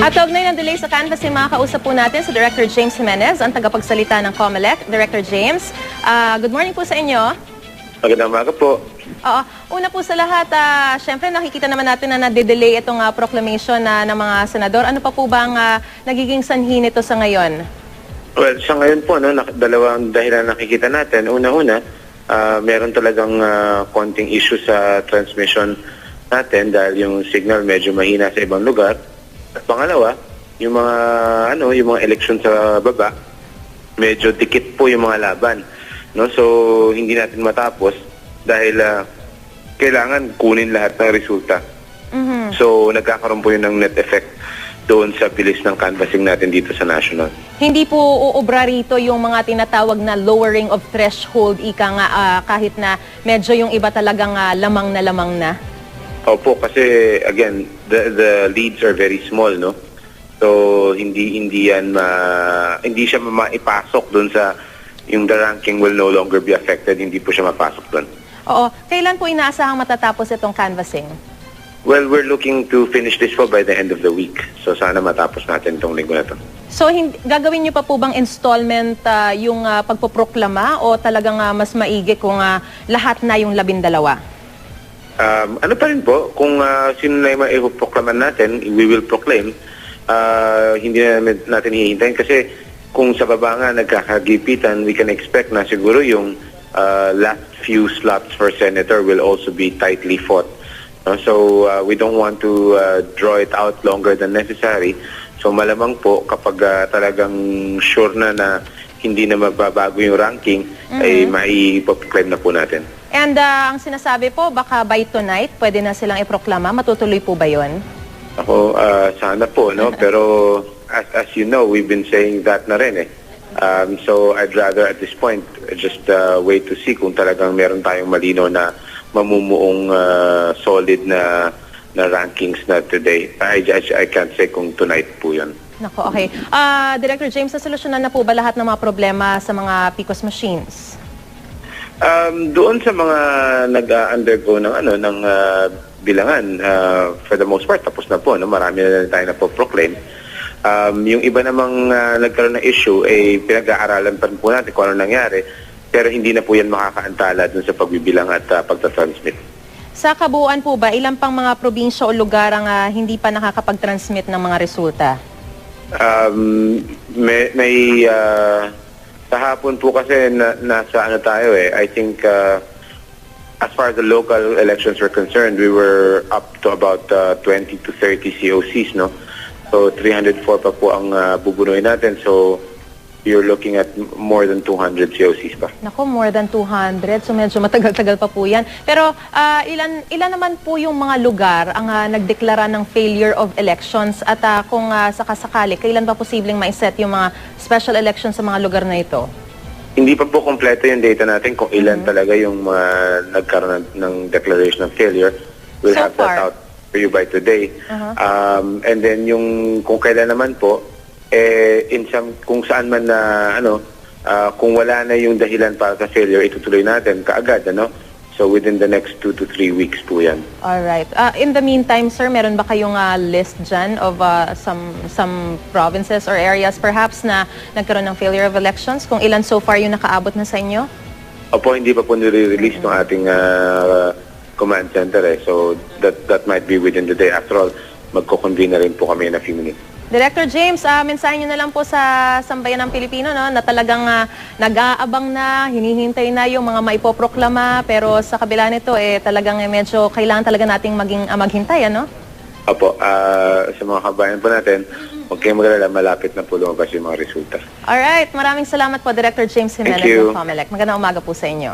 At kaugnay ng delay sa canvassing, makakausap po natin sa Director James Jimenez, ang tagapagsalita ng COMELEC. Director James, ah, good morning po sa inyo. Magandang umaga po. Oo. Una po sa lahat, ah, syempre nakikita naman natin na nade-delay itong ah, proclamation na ng mga senador. Ano pa po ba ang ah, nagiging sanhi nito sa ngayon? Well, sa ngayon po, no, dalawang dahilan nakikita natin. Una-una, ah, meron talagang ah, konting issue sa transmission natin dahil yung signal medyo mahina sa ibang lugar. At pangalawa, yung mga ano, yung mga election sa baba, medyo dikit po yung mga laban. No? So, hindi natin matapos dahil ah, kailangan kunin lahat ng resulta. Mhm. So, nagkakaroon po yun ng net effect doon sa bilis ng canvassing natin dito sa national. Hindi po uubra rito yung mga tinatawag na lowering of threshold, ika nga ah, kahit na medyo yung iba talagang ah, lamang na lamang na. Opo, kasi again, the the leads are very small, no? So hindi hindi yan ma, hindi siya maipasok doon sa yung the ranking will no longer be affected, hindi po siya mapasok doon. Oo. Kailan po inaasahang matatapos itong canvassing? Well, we're looking to finish this po by the end of the week. So sana matapos natin itong linggo na to. So hindi, gagawin niyo pa po bang installment ah, yung ah, pagpoproklama o talagang ah, mas maigi kung ah, lahat na yung labindalawa? Um, ano pa rin po, kung ah, sino na yung maipoproklaman natin, we will proclaim. Ah, hindi na natin hihintayin kasi kung sa baba nga nagkakagipitan, we can expect na siguro yung ah, last few slots for senator will also be tightly fought. No? So ah, we don't want to ah, draw it out longer than necessary. So malamang po kapag ah, talagang sure na na hindi na mababago yung ranking, ay maipoproclaim na po natin. And ah, ang sinasabi po, baka by tonight, pwede na silang iproklama. Matutuloy po ba yon? Ako, ah, sana po, no? Pero as, as you know, we've been saying that na rin eh. Um, so I'd rather at this point just uh, wait to see kung talagang meron tayong malino na mamumuong ah, solid na na rankings na today. I, I, I can't say kung tonight po yun. Nako, okay. Ah, Director James, nasolusyonan na po ba lahat ng mga problema sa mga PICOS machines? Um, doon sa mga nag-undergo ng ano ng ah, bilangan ah, for the most part tapos na po no marami na tayo na po proclaim. Um, yung iba namang ah, nagkaroon ng issue eh pinag-aaralan pa rin po natin kung ano nangyari pero hindi na po yan makakaantala dun sa pagbibilang at ah, pagtatransmit. Sa kabuuan po ba, ilang pang mga probinsya o lugar ang ah, hindi pa nakakapag-transmit ng mga resulta? Um, may, may ah, sa hapon po kasi na, nasa ano tayo eh, I think ah, as far as the local elections were concerned, we were up to about ah, 20 to 30 COCs, no? So 304 pa po ang ah, bubunuin natin. So you're looking at more than 200 COCs pa. Nako, more than 200. So medyo matagal-tagal pa po yan. Pero ah, ilan, ilan naman po yung mga lugar ang ah, nagdeklara ng failure of elections? At ah, kung ah, sakasakali, kailan ba posibleng ma-set yung mga special elections sa mga lugar na ito? Hindi pa po kompleto yung data natin kung ilan talaga yung mga nagkaroon ng, ng declaration of failure. We'll So have that far? out for you by today. Uh-huh. Um, and then yung kung kailan naman po, eh, in some, kung saan man na, ano, ah, kung wala na yung dahilan para sa failure, itutuloy natin kaagad, ano? So within the next two to three weeks po yan. Alright. Uh, in the meantime, sir, meron ba kayong ah, list dyan of ah, some, some provinces or areas perhaps na nagkaroon ng failure of elections? Kung ilan so far yung nakaabot na sa inyo? Opo, hindi pa po nire-release ng ating ah, command center eh. So that that might be within the day. After all, magko-convene na rin po kami in a few minutes. Director James, ah, mensahe nyo na lang po sa sambayan ng Pilipino no, na talagang ah, nag-aabang na, hinihintay na yung mga maipoproklama, pero sa kabila nito, eh, talagang eh, medyo kailangan talaga nating maging, ah, maghintay, ano? Opo, ah, sa mga kabayan po natin, huwag kayong magalala, malapit na po lumabas yung mga resulta. Alright, maraming salamat po, Director James Jimenez ng COMELEC. Magandang umaga po sa inyo.